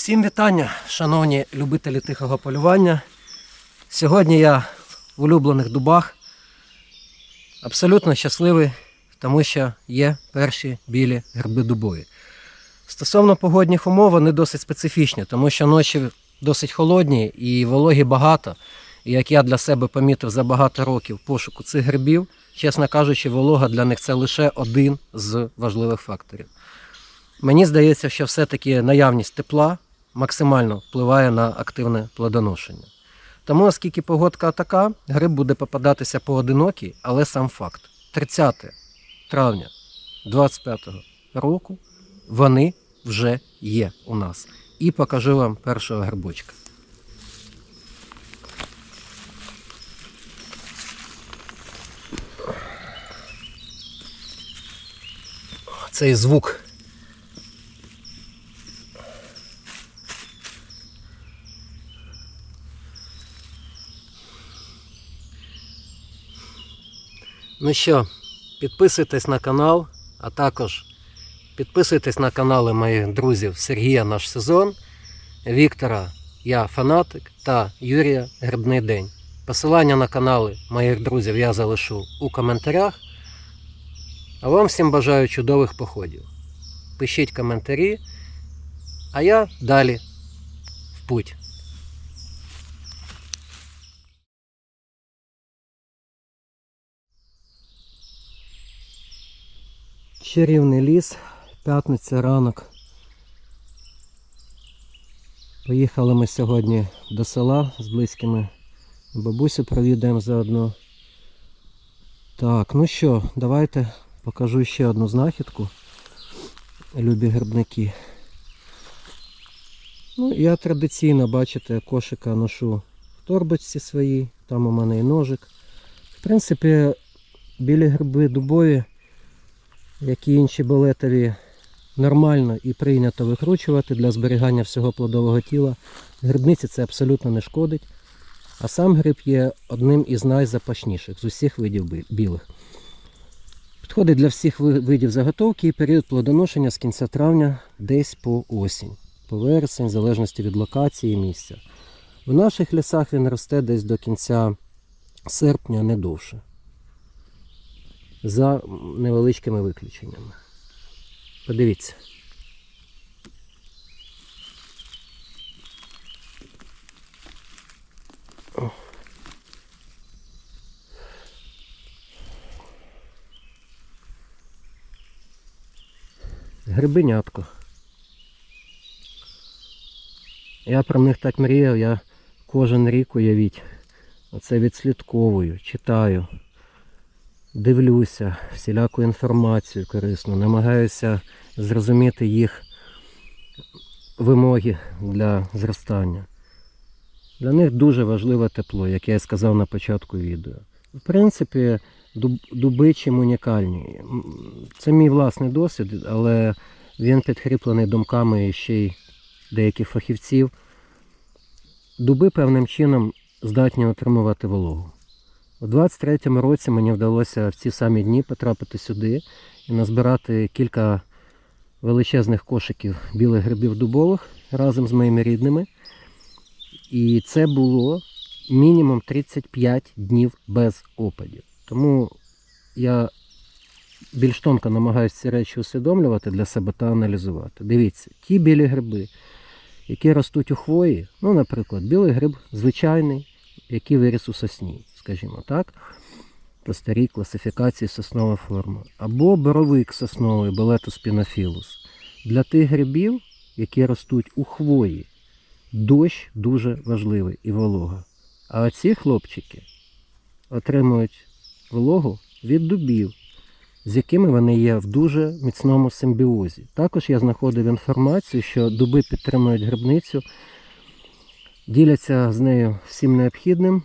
Всім вітання, шановні любителі тихого полювання. Сьогодні я в улюблених дубах. Абсолютно щасливий, тому що є перші білі гриби дубові. Стосовно погодних умов, вони досить специфічні, тому що ночі досить холодні і вологі багато. І як я для себе помітив за багато років пошуку цих грибів, чесно кажучи, волога для них це лише один з важливих факторів. Мені здається, що все-таки наявність тепла максимально впливає на активне плодоношення. Тому, оскільки погодка така, гриб буде попадатися поодинокий, але сам факт. 30 травня 25 року вони вже є у нас. І покажу вам першого грибочка. Цей звук Ну що, підписуйтесь на канал, а також підписуйтесь на канали моїх друзів Сергія Наш Сезон, Віктора Я Фанатик та Юрія Грибний День. Посилання на канали моїх друзів я залишу у коментарях. А вам всім бажаю чудових походів. Пишіть коментарі, а я далі в путь. Чарівний ліс, п'ятниця ранок. Поїхали ми сьогодні до села з близькими. Бабусю провідаємо заодно. Так, ну що, давайте покажу ще одну знахідку. Любі грибники. Ну, я традиційно, бачите, кошика ношу в торбочці своїй, там у мене і ножик. В принципі, білі гриби дубові як і інші балетові, нормально і прийнято викручувати для зберігання всього плодового тіла. Грибниці це абсолютно не шкодить. А сам гриб є одним із найзапашніших з усіх видів білих. Підходить для всіх видів заготовки і період плодоношення з кінця травня десь по осінь, по вересень, в залежності від локації і місця. В наших лісах він росте десь до кінця серпня, не довше за невеличкими виключеннями. Подивіться. Грибенятко. Я про них так мріяв, я кожен рік уявіть. Оце відслідковую, читаю дивлюся всіляку інформацію корисну, намагаюся зрозуміти їх вимоги для зростання. Для них дуже важливе тепло, як я і сказав на початку відео. В принципі, дуби чим унікальні. Це мій власний досвід, але він підкріплений думками ще й деяких фахівців. Дуби певним чином здатні отримувати вологу. У 23-му році мені вдалося в ці самі дні потрапити сюди і назбирати кілька величезних кошиків білих грибів дубових разом з моїми рідними. І це було мінімум 35 днів без опадів. Тому я більш тонко намагаюся ці речі усвідомлювати для себе та аналізувати. Дивіться, ті білі гриби, які ростуть у хвої, ну, наприклад, білий гриб звичайний, який виріс у сосні, скажімо так, по старій класифікації соснова форма. Або боровик сосновий, Болетус спінофілус. Для тих грибів, які ростуть у хвої, дощ дуже важливий і волога. А оці хлопчики отримують вологу від дубів, з якими вони є в дуже міцному симбіозі. Також я знаходив інформацію, що дуби підтримують грибницю діляться з нею всім необхідним.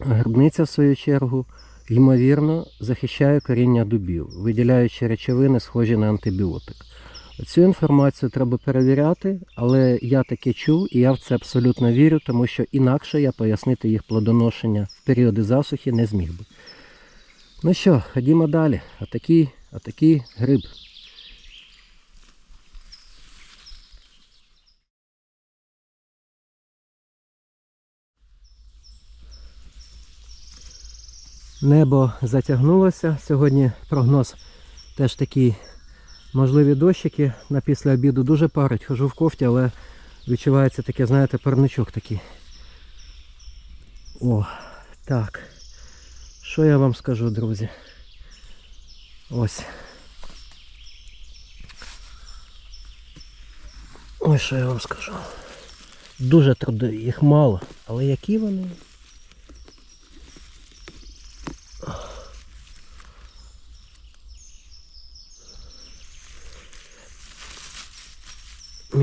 Грибниця, в свою чергу, ймовірно, захищає коріння дубів, виділяючи речовини, схожі на антибіотик. Цю інформацію треба перевіряти, але я таке чув і я в це абсолютно вірю, тому що інакше я пояснити їх плодоношення в періоди засухи не зміг би. Ну що, ходімо далі. Отакий, отакий гриб. Небо затягнулося. Сьогодні прогноз теж такий можливі дощики на після обіду дуже парить. Хожу в кофті, але відчувається таке, знаєте, парничок такий. О, так. Що я вам скажу, друзі? Ось. Ось що я вам скажу. Дуже трудові, їх мало. Але які вони?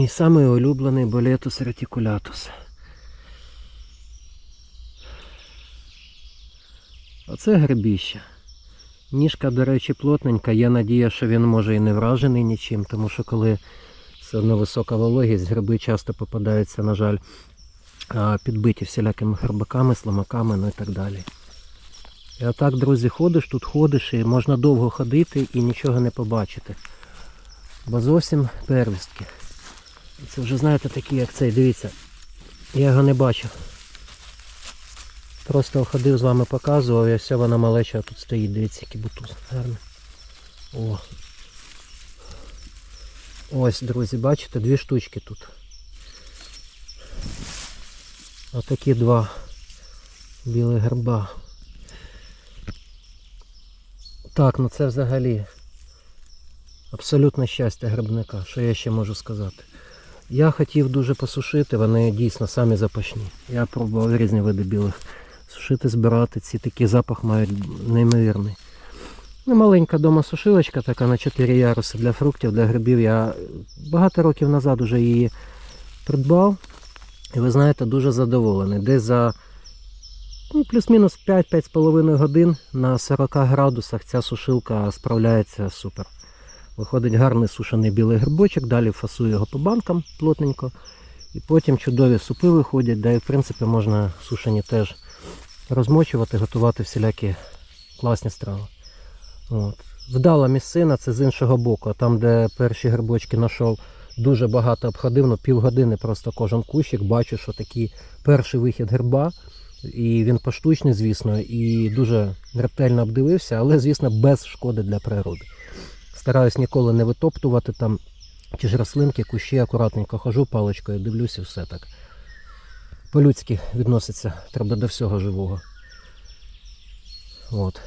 Мій самий улюблений болетус ретикулятус. Оце грибіще. Ніжка, до речі, плотненька. Є надія, що він може і не вражений нічим, тому що коли все одно висока вологість, гриби часто попадаються, на жаль, підбиті всілякими хробаками, слимаками, ну і так далі. І отак, друзі, ходиш, тут ходиш, і можна довго ходити і нічого не побачити. Бо зовсім первістки. Це вже, знаєте, такі, як цей, дивіться. Я його не бачив. Просто ходив з вами показував, і все вона малеча тут стоїть, дивіться, який бутуз. Гарно. О. Ось, друзі, бачите, дві штучки тут. Отакі два білих герба. Так, ну це взагалі абсолютне щастя грибника, що я ще можу сказати. Я хотів дуже посушити, вони дійсно самі запашні. Я пробував різні види білих. Сушити, збирати, ці такий запах мають неймовірний. Ну, маленька дома сушилочка така на 4 яруси для фруктів, для грибів. Я багато років назад вже її придбав. І ви знаєте, дуже задоволений. Десь за ну, плюс-мінус 5-5,5 годин на 40 градусах ця сушилка справляється супер. Виходить гарний сушений білий грибочок, далі фасую його по банкам плотненько. І потім чудові супи виходять, де в принципі можна сушені теж розмочувати, готувати всілякі класні страви. От. Вдала місцина, це з іншого боку, там, де перші грибочки знайшов, дуже багато обходив, ну півгодини просто кожен кущик, бачу, що такий перший вихід гриба. І він поштучний, звісно, і дуже ретельно обдивився, але, звісно, без шкоди для природи. Стараюсь ніколи не витоптувати там ті ж рослинки, кущі, акуратненько хожу паличкою, дивлюся, все так. По-людськи відноситься, треба до всього живого. От.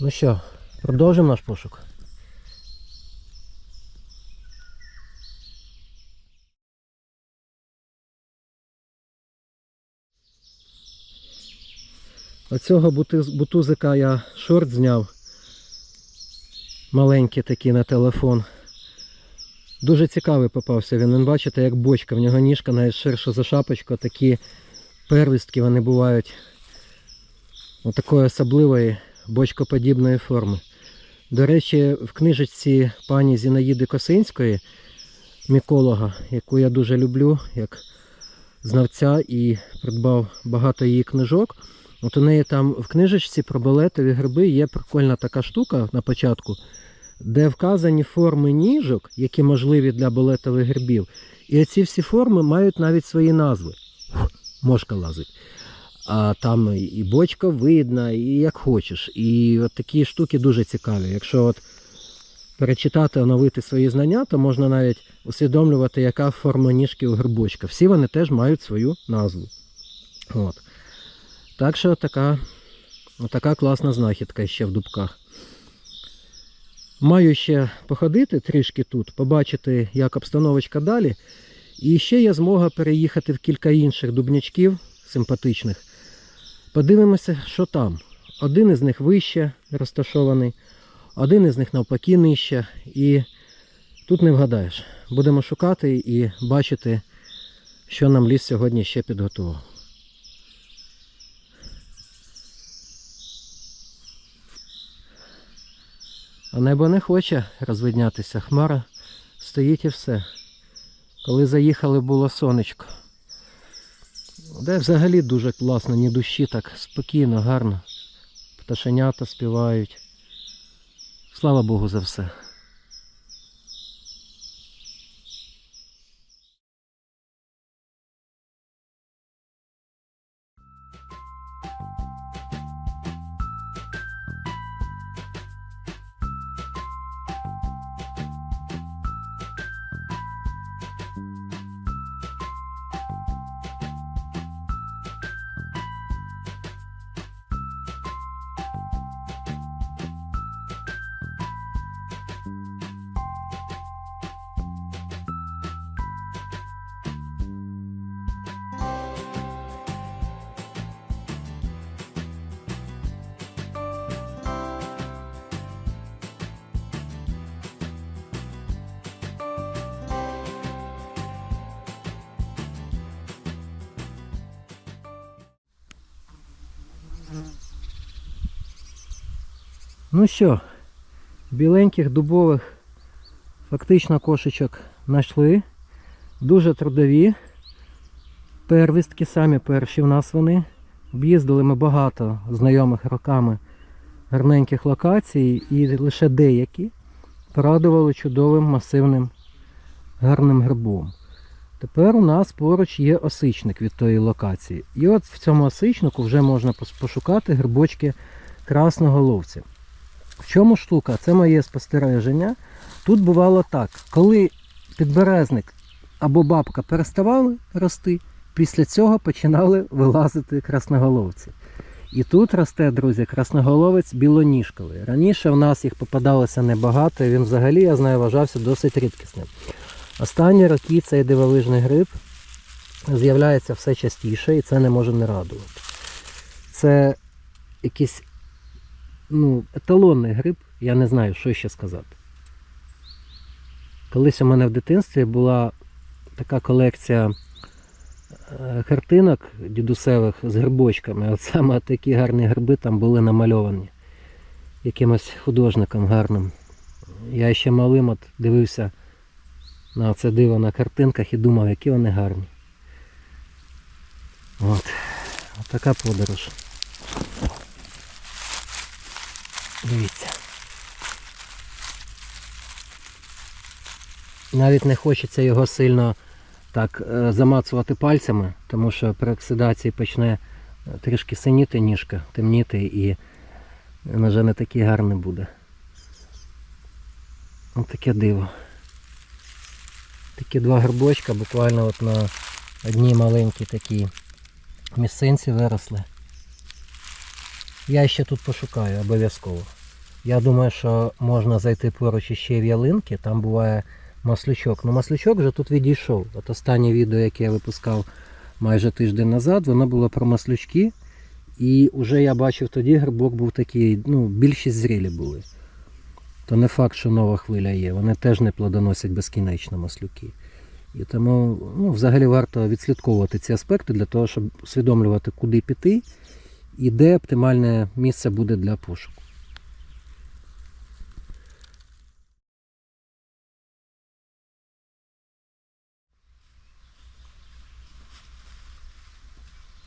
Ну що, продовжимо наш пошук. Оцього бутузика я шорт зняв. Маленький такий на телефон. Дуже цікавий попався він. Він бачите, як бочка, в нього ніжка навіть ширша за шапочку, такі первістки вони бувають отакої особливої бочкоподібної форми. До речі, в книжечці пані Зінаїди Косинської, міколога, яку я дуже люблю, як знавця і придбав багато її книжок. От у неї там в книжечці про балетові гриби є прикольна така штука на початку, де вказані форми ніжок, які можливі для балетових грибів. І ці всі форми мають навіть свої назви. Мошка лазить. А там і бочка видна, і як хочеш. І от такі штуки дуже цікаві. Якщо от перечитати, оновити свої знання, то можна навіть усвідомлювати, яка форма ніжки у грибочка. Всі вони теж мають свою назву. От. Так що така, така класна знахідка ще в дубках. Маю ще походити трішки тут, побачити, як обстановочка далі. І ще є змога переїхати в кілька інших дубнячків симпатичних. Подивимося, що там. Один із них вище розташований, один із них навпаки нижче. І тут не вгадаєш. Будемо шукати і бачити, що нам ліс сьогодні ще підготував. А небо не хоче розвиднятися. Хмара стоїть і все. Коли заїхали, було сонечко. Де взагалі дуже класно, ні душі, так спокійно, гарно. Пташенята співають. Слава Богу за все. Ну що, біленьких дубових фактично кошечок знайшли. Дуже трудові. Первістки самі перші в нас вони. Об'їздили ми багато знайомих роками гарненьких локацій і лише деякі порадували чудовим масивним гарним грибом. Тепер у нас поруч є осичник від тої локації. І от в цьому осичнику вже можна пошукати грибочки красноголовця. В чому штука? Це моє спостереження. Тут бувало так, коли підберезник або бабка переставали рости, після цього починали вилазити красноголовці. І тут росте, друзі, красноголовець білоніжковий. Раніше в нас їх попадалося небагато, і він взагалі, я знаю, вважався досить рідкісним. Останні роки цей дивовижний гриб з'являється все частіше, і це не може не радувати. Це якийсь ну, еталонний гриб, я не знаю, що ще сказати. Колись у мене в дитинстві була така колекція е, картинок дідусевих з грибочками. От саме такі гарні гриби там були намальовані якимось художником гарним. Я ще малим от дивився на це диво на картинках і думав, які вони гарні. От. От така подорож. Дивіться. Навіть не хочеться його сильно так е, замацувати пальцями, тому що при оксидації почне е, трішки синіти ніжка, темніти і він вже не такий гарний буде. Ось таке диво. Такі два грибочка буквально от на одній маленькій такій місцинці виросли. Я ще тут пошукаю обов'язково. Я думаю, що можна зайти поруч іще в ялинки, там буває маслючок. Ну маслючок вже тут відійшов. От останнє відео, яке я випускав майже тиждень назад, воно було про маслючки. І вже я бачив тоді грибок був такий, ну, більшість зрілі були. То не факт, що нова хвиля є. Вони теж не плодоносять безкінечно маслюки. І тому ну, взагалі варто відслідковувати ці аспекти для того, щоб усвідомлювати, куди піти і де оптимальне місце буде для пошуку.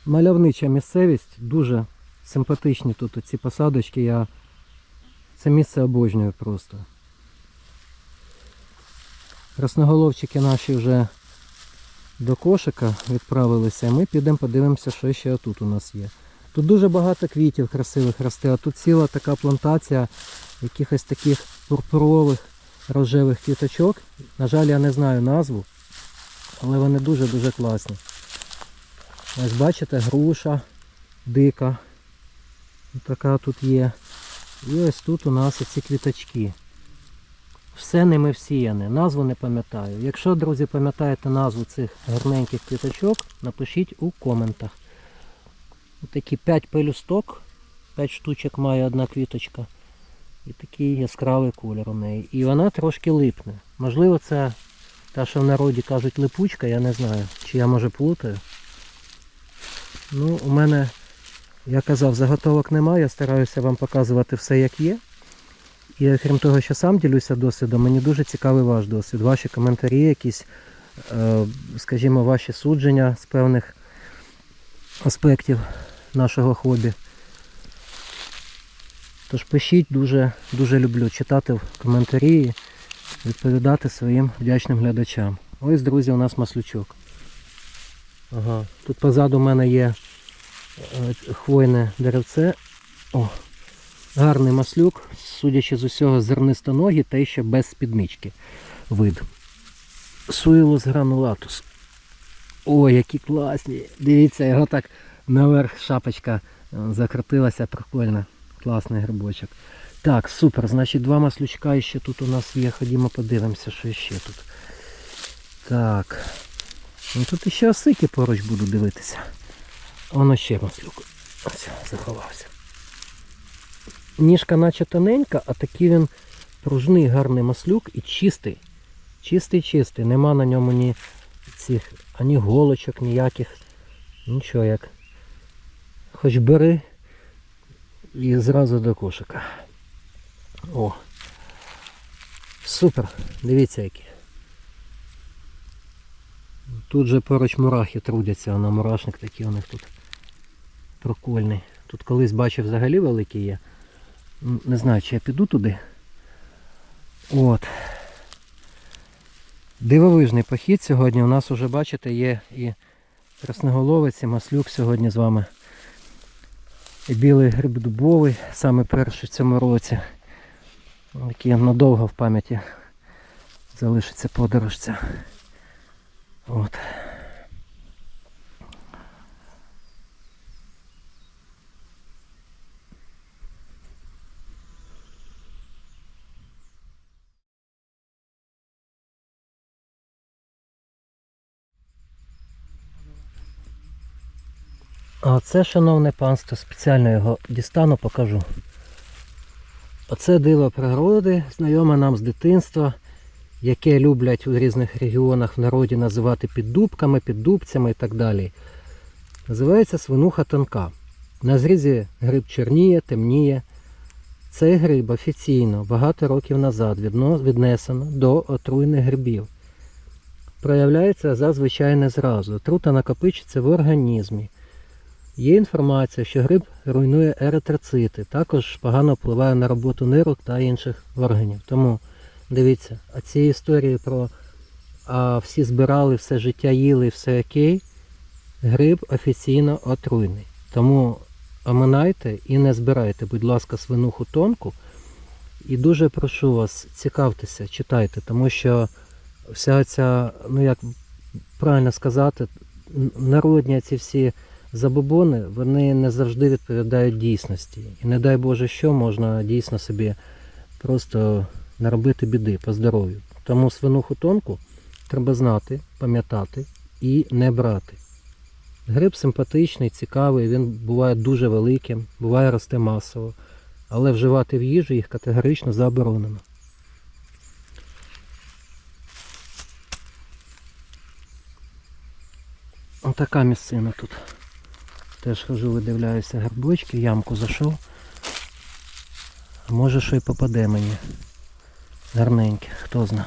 Мальовнича місцевість, дуже симпатичні тут ці посадочки. Я це місце обожнюю просто. Красноголовчики наші вже до кошика відправилися. Ми підемо подивимося, що ще тут у нас є. Тут дуже багато квітів красивих росте, а тут ціла така плантація якихось таких пурпурових рожевих квіточок. На жаль, я не знаю назву, але вони дуже-дуже класні. Ось бачите, груша дика. Така тут є. І ось тут у нас ці квіточки. Все ними всіяне. Назву не пам'ятаю. Якщо, друзі, пам'ятаєте назву цих гарненьких квіточок, напишіть у коментах. Такі 5 пелюсток, 5 штучок має одна квіточка. І такий яскравий колір у неї. І вона трошки липне. Можливо, це та, що в народі кажуть липучка, я не знаю. Чи я може плутаю. Ну, у мене, я казав, заготовок немає, я стараюся вам показувати все як є. І окрім того, що сам ділюся досвідом, мені дуже цікавий ваш досвід, ваші коментарі, якісь, е, скажімо, ваші судження з певних аспектів нашого хобі. Тож пишіть, дуже, дуже люблю читати коментарі і відповідати своїм вдячним глядачам. Ось, друзі, у нас маслючок. Ага. Тут позаду мене є е, хвойне деревце. О, гарний маслюк, судячи з усього, зернистоногі та ще без спіднички вид. Суїлос гранулатус. О, які класні! Дивіться, його так наверх шапочка е, закрутилася, прикольно. Класний грибочок. Так, супер. Значить, два маслючка ще тут у нас є. Ходімо подивимося, що ще тут. Так. Ну тут іще осики поруч буду дивитися. Воно ще маслюк. Ось, заховався. Ніжка наче тоненька, а такий він пружний гарний маслюк і чистий. Чистий, чистий. Нема на ньому ні цих ані голочок, ніяких. Нічого як. Хоч бери і зразу до кошика. О. Супер. Дивіться які. Тут же поруч мурахи трудяться, а на мурашник такий у них тут прикольний. Тут колись бачив взагалі великий є. Не знаю, чи я піду туди. От. Дивовижний похід сьогодні. У нас уже, бачите, є і красноголовець, і маслюк сьогодні з вами. Білий гриб дубовий, саме перший в цьому році. Який надовго в пам'яті залишиться подорожця. От. А це, шановне панство, спеціально його дістану, покажу. Оце диво природи, знайоме нам з дитинства, яке люблять у різних регіонах в народі називати піддубками, піддубцями і так далі. Називається свинуха тонка. На зрізі гриб чорніє, темніє. Цей гриб офіційно багато років назад віднесено до отруйних грибів. Проявляється зазвичай не зразу. Отрута накопичиться в організмі. Є інформація, що гриб руйнує еритроцити, також погано впливає на роботу нирок та інших органів. Тому дивіться, а ці історії про а, всі збирали, все життя їли, все окей, гриб офіційно отруйний. Тому оминайте і не збирайте, будь ласка, свинуху тонку. І дуже прошу вас, цікавтеся, читайте, тому що вся ця, ну як правильно сказати, народні ці всі забобони, вони не завжди відповідають дійсності. І не дай Боже, що можна дійсно собі просто наробити біди по здоров'ю. Тому свинуху тонку треба знати, пам'ятати і не брати. Гриб симпатичний, цікавий, він буває дуже великим, буває росте масово, але вживати в їжу їх категорично заборонено. Отака місцина тут. Теж хожу, видивляюся грибочки, в ямку зайшов. А може що й попаде мені. Гарненьке, хто зна.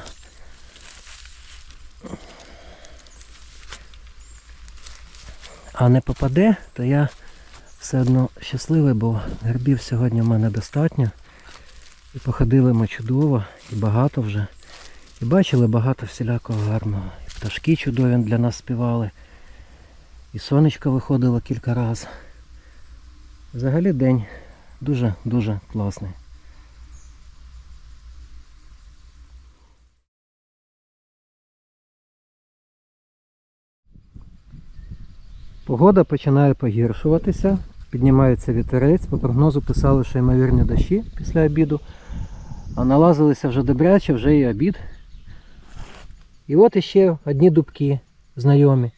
А не попаде, то я все одно щасливий, бо грибів сьогодні в мене достатньо. І походили ми чудово, і багато вже. І бачили багато всілякого гарного. І пташки чудові для нас співали. І сонечко виходило кілька разів. Взагалі день дуже-дуже класний. Погода починає погіршуватися, піднімається вітерець, по прогнозу писали, що ймовірні дощі після обіду. А налазилися вже добряче, вже і обід. І от іще одні дубки знайомі.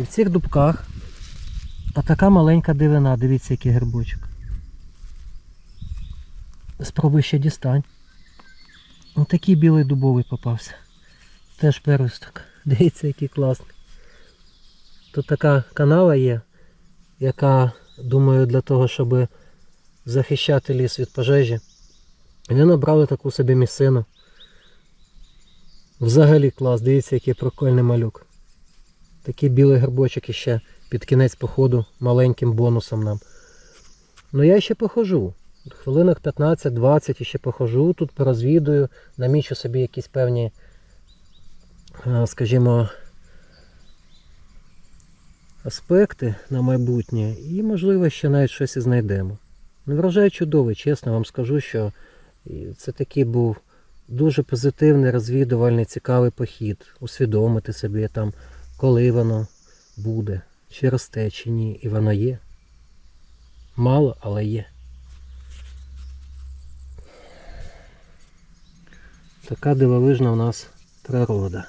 І в цих дубках отака маленька дивина, дивіться, який гербочок. Спробуй ще дістань. Ось такий білий дубовий попався. Теж пересток. Дивіться, який класний. Тут така канава є, яка, думаю, для того, щоб захищати ліс від пожежі. Вони набрали таку собі місцину. Взагалі клас, дивіться, який прикольний малюк. Такий білий грибочок іще під кінець походу маленьким бонусом нам. Ну я ще похожу. Хвилинок 15-20 ще похожу, тут порозвідую, намічу собі якісь певні, е, скажімо, аспекти на майбутнє і, можливо, ще навіть щось і знайдемо. Ну, врожай чудовий, чесно вам скажу, що це такий був дуже позитивний, розвідувальний, цікавий похід. Усвідомити собі там, коли воно буде, чи росте, чи ні, і воно є. Мало, але є. Така дивовижна у нас природа.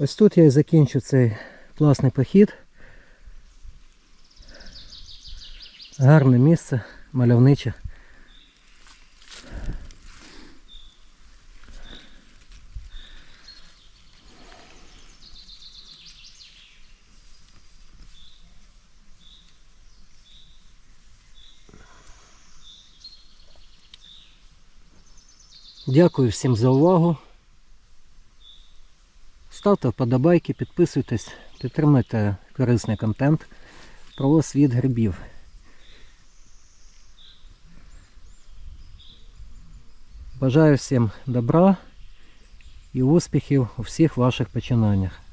Ось тут я і закінчу цей класний похід. Гарне місце, мальовниче. Дякую всім за увагу. Ставте вподобайки, підписуйтесь, підтримуйте корисний контент про світ грибів. Бажаю всім добра і успіхів у всіх ваших починаннях.